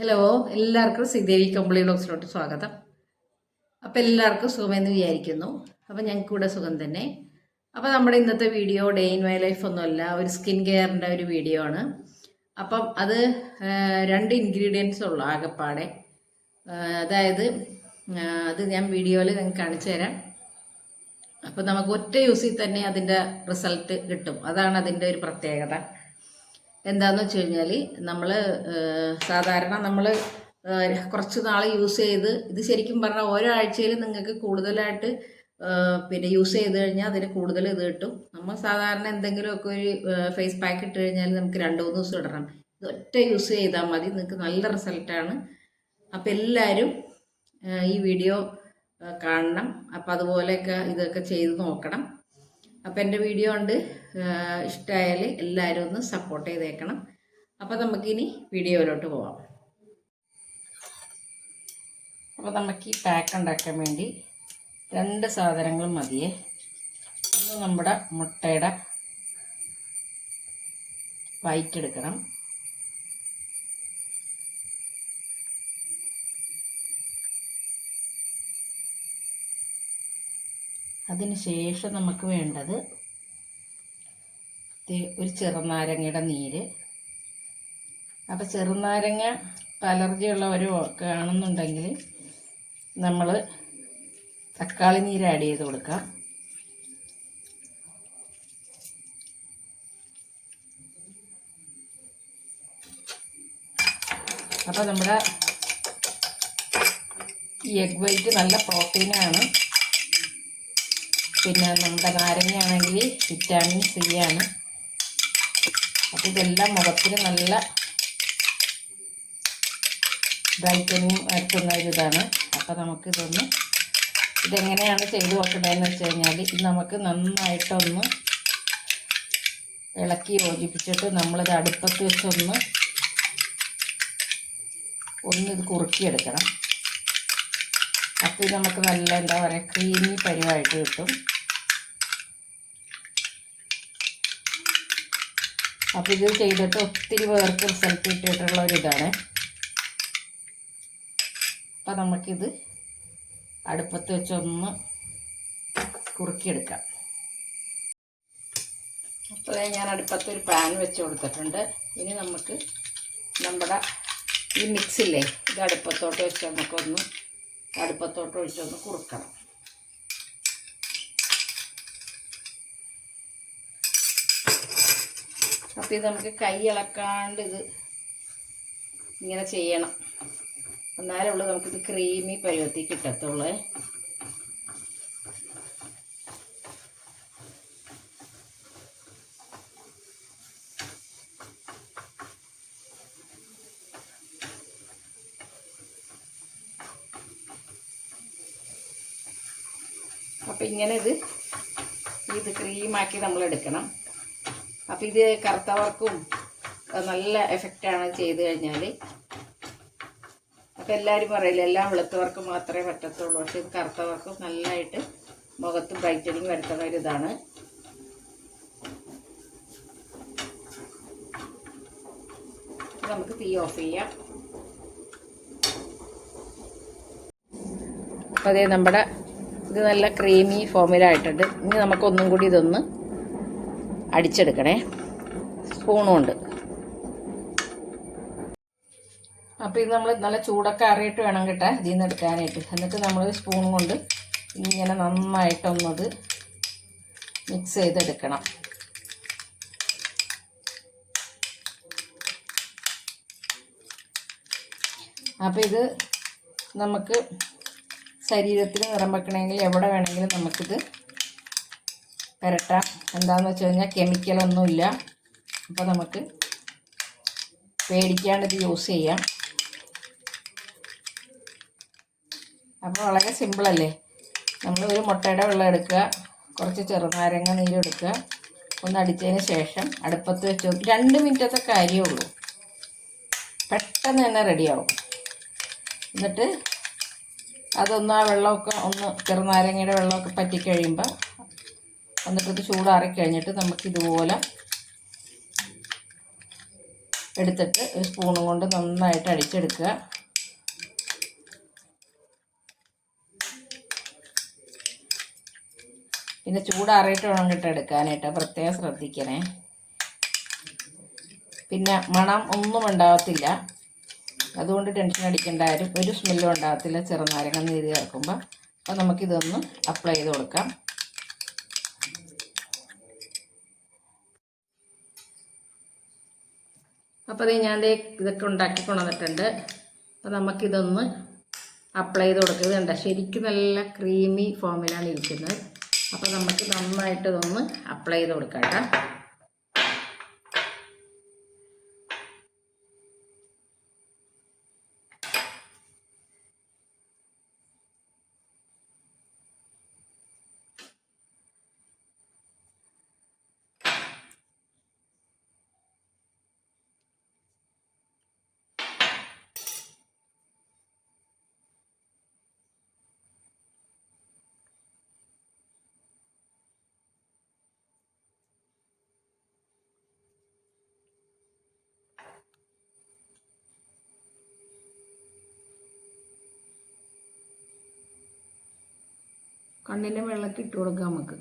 Hello എല്ലാവർക്കും ശ്രീദേവി കമ്പിളി ബ്ലോക്സിലോട്ട് സ്വാഗതം. അപ്പോൾ എല്ലാവർക്കും സുഖമെന്ന് വിചാരിക്കുന്നു. അപ്പോൾ ഞങ്ങൾക്ക് കൂടെ സുഖം തന്നെ. അപ്പോൾ നമ്മുടെ ഇന്നത്തെ video day in my life ഒന്നുമല്ല ഒരു സ്കിൻ കെയറിന്റെ ഒരു വീഡിയോ ആണ്. അപ്പം അത് രണ്ട് ഇൻഗ്രീഡിയൻസ് ഉള്ളു ആകെപ്പാടെ. അതായത് അത് ഞാൻ വീഡിയോയിൽ നിങ്ങൾക്ക് കാണിച്ചു തരാം. അപ്പം നമുക്ക് ഒറ്റ യൂസിൽ തന്നെ അതിന്റെ റിസൾട്ട് കിട്ടും. അതാണ് അതിന്റെ ഒരു പ്രത്യേകത. എന്താന്ന് വെച്ച് കഴിഞ്ഞാൽ നമ്മൾ സാധാരണ നമ്മൾ കുറച്ച് നാൾ യൂസ് ചെയ്ത് ഇത് ശരിക്കും പറഞ്ഞാൽ ഓരോ ആഴ്ചയിൽ നിങ്ങൾക്ക് കൂടുതലായിട്ട് പിന്നെ യൂസ് ചെയ്ത് കഴിഞ്ഞാൽ അതിന് കൂടുതൽ ഇത് കിട്ടും. നമ്മൾ സാധാരണ എന്തെങ്കിലുമൊക്കെ ഒരു ഫേസ് പാക്ക് ഇട്ട് കഴിഞ്ഞാൽ നമുക്ക് രണ്ട് മൂന്ന് ദിവസം ഇടണം. ഇത് ഒറ്റ യൂസ് ചെയ്താൽ മതി നിങ്ങൾക്ക് നല്ല റിസൾട്ടാണ് അപ്പം എല്ലാവരും ഈ വീഡിയോ കാണണം. അപ്പം അതുപോലെയൊക്കെ ഇതൊക്കെ ചെയ്ത് നോക്കണം. അപ്പോൾ എന്റെ വീഡിയോ ഉണ്ട്. ഇഷ്ടമായാൽ എല്ലാവരും ഒന്ന് സപ്പോർട്ട് ചെയ്തേക്കണം. അപ്പോൾ നമുക്കിനി വീഡിയോയിലോട്ട് പോവാം. അപ്പോൾ നമുക്ക് ഈ പാക്ക് ഉണ്ടാക്കാൻ വേണ്ടി രണ്ട് സാധനങ്ങൾ മതിയേ. ഒന്ന് നമ്മുടെ മുട്ടയുടെ വൈറ്റ് അതിന് ശേഷം നമുക്ക് വേണ്ടത് ഒരു ചെറുനാരങ്ങയുടെ നീര്. അപ്പോൾ ചെറുനാരങ്ങ അലർജി ഉള്ളവർ ആണെന്നുണ്ടെങ്കിൽ നമ്മൾ തക്കാളി നീര് ആഡ് ചെയ്ത് കൊടുക്കാം. അപ്പോൾ നമ്മുടെ ഈ എഗ് വൈറ്റ് നല്ല പ്രോട്ടീനാണ്. പിന്നെ നമ്മുടെ നാരങ്ങയാണെങ്കിൽ വിറ്റാമിൻ സി ആണ്. അപ്പോൾ ഇതെല്ലാം മുഖത്തിന് നല്ല ബ്രൈറ്റനിങ് വരുത്തുന്ന ഒരിതാണ്. അപ്പം അപ്പോൾ നമുക്കിതൊന്ന് ഇതെങ്ങനെയാണ് ചെയ്ത് നോക്കേണ്ടതെന്ന് വെച്ച് കഴിഞ്ഞാൽ ഇത് നമുക്ക് നന്നായിട്ടൊന്ന് ഇളക്കി യോജിപ്പിച്ചിട്ട് നമ്മളിത് അടുപ്പത്ത് വെച്ചൊന്ന് ഒന്ന് ഇത് കുറുക്കിയെടുക്കണം അപ്പോൾ നമുക്ക് നല്ല എന്താ പറയുക ക്രീമി പരിവായിട്ട് കിട്ടും. അപ്പോൾ ഇത് ചെയ്തിട്ട് ഒത്തിരി പേർക്ക് റിസൾട്ട് കിട്ടിയിട്ടുള്ള ഒരു ഇതാണ്. അപ്പോൾ നമുക്കിത് അടുപ്പത്ത് വെച്ചൊന്ന് കുറുക്കിയെടുക്കാം. അപ്പോൾ ഞാൻ അടുപ്പത്ത് ഒരു പാൻ വെച്ച് കൊടുത്തിട്ടുണ്ട്. ഇനി നമുക്ക് നമ്മുടെ ഈ മിക്സില്ലേ ഇത് അടുപ്പത്തോട്ട് വെച്ച് നമുക്കൊന്ന് അടുപ്പത്തോട്ട് ഒഴിച്ചൊന്ന് കുറുക്കണം. അപ്പോൾ ഇത് നമുക്ക് കൈ ഇളക്കാണ്ട് ഇത് ഇങ്ങനെ ചെയ്യണം. എന്നാലേ ഉള്ളൂ നമുക്കിത് ക്രീമി പരുവത്തിൽ കിട്ടത്തുള്ളൂ. അപ്പം ഇങ്ങനെ ഇത് ഇത് ക്രീമാക്കി നമ്മൾ എടുക്കണം അപ്പം ഇത് കറുത്തവർക്കും നല്ല എഫക്റ്റാണ് ചെയ്ത് കഴിഞ്ഞാൽ അപ്പം എല്ലാവരും പറയില്ല എല്ലാം വെളുത്തവർക്ക് മാത്രമേ പറ്റത്തുള്ളൂ. പക്ഷെ ഇത് കറുത്തവർക്കും നല്ലതായിട്ട് മുഖത്ത് ബ്രൈറ്റനിങ് വരുത്തുന്ന ഒരു ഇതാണ്. നമുക്ക് തീ ഓഫ് ചെയ്യാം. അപ്പോൾ അതേ നമ്മുടെ ഇത് നല്ല ക്രീമി ഫോമിലായിട്ടുണ്ട് ഇനി നമുക്കൊന്നും കൂടി ഇതൊന്ന് അടിച്ചെടുക്കണേ. സ്പൂണും ഉണ്ട് അപ്പോൾ ഇത് നമ്മൾ നല്ല ചൂടൊക്കെ അറിയിട്ട് വേണം കേട്ടാ ഇതിൽ നിന്ന് എടുക്കാനായിട്ട്. എന്നിട്ട് നമ്മൾ സ്പൂൺ കൊണ്ട് ഇങ്ങനെ നന്നായിട്ടൊന്നത് മിക്സ് ചെയ്തെടുക്കണം. അപ്പോൾ ഇത് നമുക്ക് ശരീരത്തിൽ നിറം വെക്കണമെങ്കിൽ എവിടെ വേണമെങ്കിലും നമുക്കിത് പുരട്ടാം എന്താണെന്ന് വെച്ച് കഴിഞ്ഞാൽ കെമിക്കലൊന്നുമില്ല അപ്പോൾ നമുക്ക് പേടിക്കാണ്ട് ഇത് യൂസ് ചെയ്യാം. അപ്പോൾ വളരെ സിമ്പിളല്ലേ നമ്മൾ ഒരു മുട്ടയുടെ വെള്ളം എടുക്കുക. കുറച്ച് ചെറുനാരങ്ങ നീരെടുക്കുക ഒന്ന് അടിച്ചതിന് ശേഷം അടുപ്പത്ത് വെച്ച്. രണ്ട് മിനിറ്റത്തെ കാര്യമേ ഉള്ളൂ. പെട്ടെന്ന് തന്നെ റെഡിയാവും എന്നിട്ട് അതൊന്ന് ആ വെള്ളമൊക്കെ ഒന്ന് ചെറുനാരങ്ങയുടെ വെള്ളമൊക്കെ പറ്റിക്കഴിയുമ്പോൾ എന്നിട്ട് ഇത് ചൂടാറി കഴിഞ്ഞിട്ട് നമുക്ക് ഇതുപോലെ എടുത്തിട്ട് ഒരു സ്പൂണും കൊണ്ട് നന്നായിട്ട് അടിച്ചെടുക്കുക. പിന്നെ ചൂടാറിയിട്ട് വേണം കേട്ടോ എടുക്കാനായിട്ട്. പ്രത്യേകം ശ്രദ്ധിക്കണേ. പിന്നെ മണം ഒന്നും ഉണ്ടാകത്തില്ല അതുകൊണ്ട് ടെൻഷൻ അടിക്കേണ്ട ആരും ഒരു സ്മെല്ലും ഉണ്ടാകത്തില്ല ചെറുനാരങ്ങ നീര് ചേർക്കുമ്പോൾ അപ്പോൾ നമുക്കിതൊന്ന് അപ്ലൈ ചെയ്ത് കൊടുക്കാം. അപ്പോൾ അത് ഞാൻ ഇതൊക്കെ ഉണ്ടാക്കി കൊണ്ടുവന്നിട്ടുണ്ട്. അപ്പോൾ നമുക്കിതൊന്ന് അപ്ലൈ ചെയ്ത് കൊടുക്കുക കണ്ട? ശരിക്കും നല്ല ക്രീമി ഫോമിലാണ് ഇരിക്കുന്നത്. അപ്പോൾ നമുക്ക് നന്നായിട്ട് ഇതൊന്ന് അപ്ലൈ ചെയ്ത് കൊടുക്കാം കേട്ടോ. കണ്ണിന്റെ വെള്ളക്ക് ഇട്ട് കൊടുക്കാം നമുക്ക്.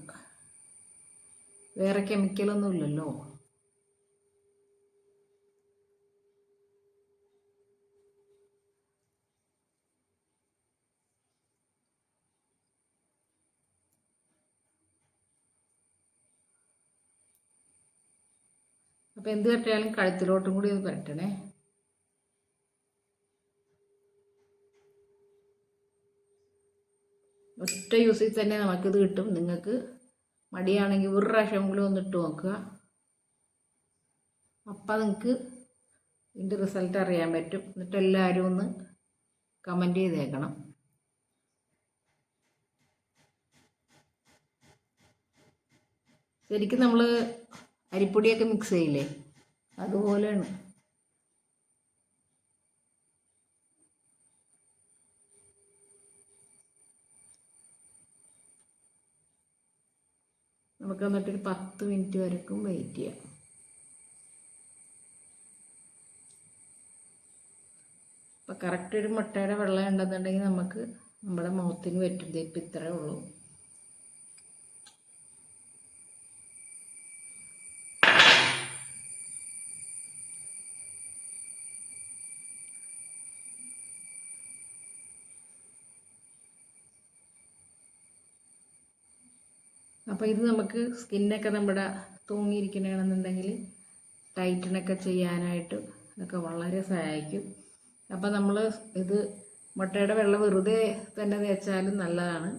വേറെ കെമിക്കലൊന്നും ഇല്ലല്ലോ. അപ്പോൾ എന്ത് കെട്ടിയാലും കഴുത്തിലോട്ടും കൂടി ഒന്ന് പരട്ടണേ. ഒറ്റ യൂസിൽ തന്നെ നമുക്കിത് കിട്ടും. നിങ്ങൾക്ക് മടിയാണെങ്കിൽ ഒരു പ്രാവശ്യമെങ്കിലും ഒന്ന് ഇട്ട് നോക്കുക. അപ്പം നിങ്ങൾക്ക് ഇതിന്റെ റിസൾട്ട് അറിയാൻ പറ്റും. എന്നിട്ട് എല്ലാവരും ഒന്ന് കമന്റ് ചെയ്തേക്കണം. ശരിക്കും നമ്മൾ അരിപ്പൊടിയൊക്കെ മിക്സ് ചെയ്യില്ലേ? അതുപോലെയാണ്. നമുക്ക് എന്നിട്ടൊരു പത്ത് മിനിറ്റ് വരക്കും വെയിറ്റ് ചെയ്യാം. അപ്പം കറക്റ്റ് ഒരു മുട്ടയുടെ വെള്ളം ഉണ്ടെന്നുണ്ടെങ്കിൽ നമുക്ക് നമ്മുടെ മുഖത്തിന് പറ്റും ഇപ്പം ഇത്രയേ ഉള്ളൂ. അപ്പോൾ ഇത് നമുക്ക് സ്കിന്നൊക്കെ നമ്മുടെ തൂങ്ങിയിരിക്കണമെന്നുണ്ടെങ്കിൽ ടൈറ്റനൊക്കെ ചെയ്യാനായിട്ട് ഇതൊക്കെ വളരെ സഹായിക്കും. അപ്പോൾ നമ്മൾ ഇത് മുട്ടയുടെ വെള്ളം വെറുതെ തന്നെ തേച്ചാലും നല്ലതാണ്.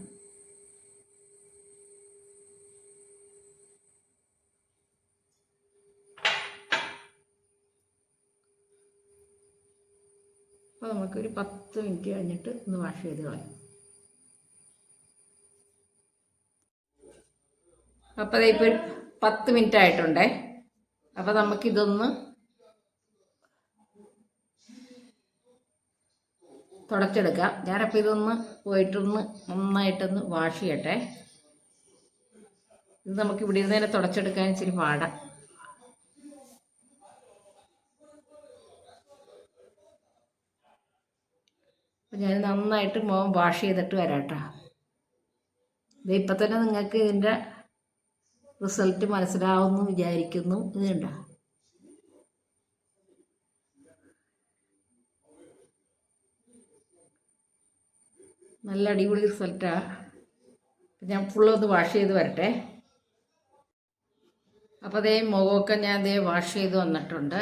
അപ്പോൾ നമുക്കൊരു പത്ത് മിനിറ്റ് കഴിഞ്ഞിട്ട് ഒന്ന് വാഷ് ചെയ്ത് കളയാം. അപ്പോൾ ദേ ഇപ്പോൾ ഒരു പത്ത് മിനിറ്റ് ആയിട്ടുണ്ടേ. അപ്പോൾ നമുക്കിതൊന്ന് തുടച്ചെടുക്കാം. ഞാനപ്പോൾ ഇതൊന്ന് പോയിട്ടൊന്ന് നന്നായിട്ടൊന്ന് വാഷ് ചെയ്യട്ടെ. ഇത് നമുക്ക് ഇവിടെ ഇരുന്ന് തന്നെ തുടച്ചെടുക്കാൻ ഇച്ചിരി പാടാം. അപ്പം ഞാൻ നന്നായിട്ട് മോൻ വാഷ് ചെയ്തിട്ട് വരാം കേട്ടോ ഇത് ഇപ്പം തന്നെ നിങ്ങൾക്ക് ഇതിന്റെ റിസൾട്ട് മനസ്സിലാവുമെന്ന് വിചാരിക്കുന്നു. ഇതുണ്ട നല്ല അടിപൊളി റിസൾട്ടാണ് ഞാൻ ഫുള്ളൊന്ന് വാഷ് ചെയ്ത് വരട്ടെ. അപ്പോൾ അതേ മുഖമൊക്കെ ഞാൻ അതേ വാഷ് ചെയ്ത് വന്നിട്ടുണ്ട്.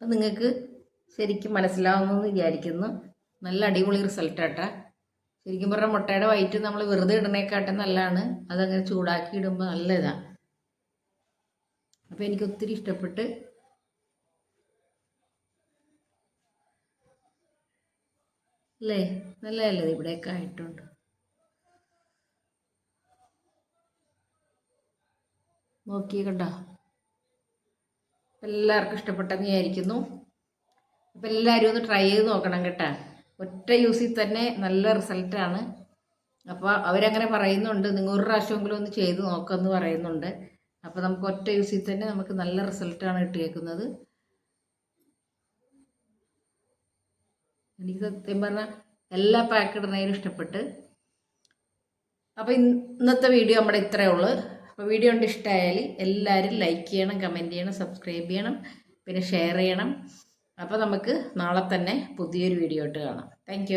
അപ്പം നിങ്ങൾക്ക് ശരിക്കും മനസ്സിലാവുമെന്ന് വിചാരിക്കുന്നു. നല്ല അടിപൊളി റിസൾട്ടാട്ടാ ശരിക്കും പറഞ്ഞാൽ മുട്ടയുടെ വൈറ്റ് നമ്മൾ വെറുതെ ഇടണേക്കാട്ടെ നല്ലതാണ്. അതങ്ങനെ ചൂടാക്കി ഇടുമ്പോൾ നല്ല ഇതാണ് അപ്പോൾ എനിക്ക് ഒത്തിരി ഇഷ്ടപ്പെട്ട് അല്ലേ? നല്ല അല്ലേ ഇവിടെയൊക്കെ ആയിട്ടുണ്ട്. നോക്കി കണ്ടോ? എല്ലാവർക്കും ഇഷ്ടപ്പെട്ടെന്ന് വിചാരിക്കുന്നു. അപ്പം എല്ലാവരും ഒന്ന് ട്രൈ ചെയ്ത് നോക്കണം കേട്ടോ. ഒറ്റ യൂസിൽ തന്നെ നല്ല റിസൾട്ടാണ് അപ്പോൾ അവരങ്ങനെ പറയുന്നുണ്ട്. നിങ്ങൾ ഒരു പ്രാവശ്യമെങ്കിലും ഒന്ന് ചെയ്ത് നോക്കുമെന്ന് പറയുന്നുണ്ട്. അപ്പോൾ നമുക്ക് ഒറ്റ യൂസിൽ തന്നെ നമുക്ക് നല്ല റിസൾട്ടാണ് കിട്ടിയേക്കുന്നത്. എനിക്ക് സത്യം പറഞ്ഞാൽ എല്ലാ പാക്കിടുന്നതിനും ഇഷ്ടപ്പെട്ട്. അപ്പോൾ ഇന്നത്തെ വീഡിയോ നമ്മുടെ ഇത്രയേ ഉള്ളൂ. അപ്പോൾ വീഡിയോ കൊണ്ട് ഇഷ്ടമായാൽ എല്ലാവരും ലൈക്ക് ചെയ്യണം കമന്റ് ചെയ്യണം സബ്സ്ക്രൈബ് ചെയ്യണം പിന്നെ ഷെയർ ചെയ്യണം. അപ്പോൾ നമുക്ക് നാളെ തന്നെ പുതിയൊരു വീഡിയോ ഇട്ട് കാണാം. താങ്ക്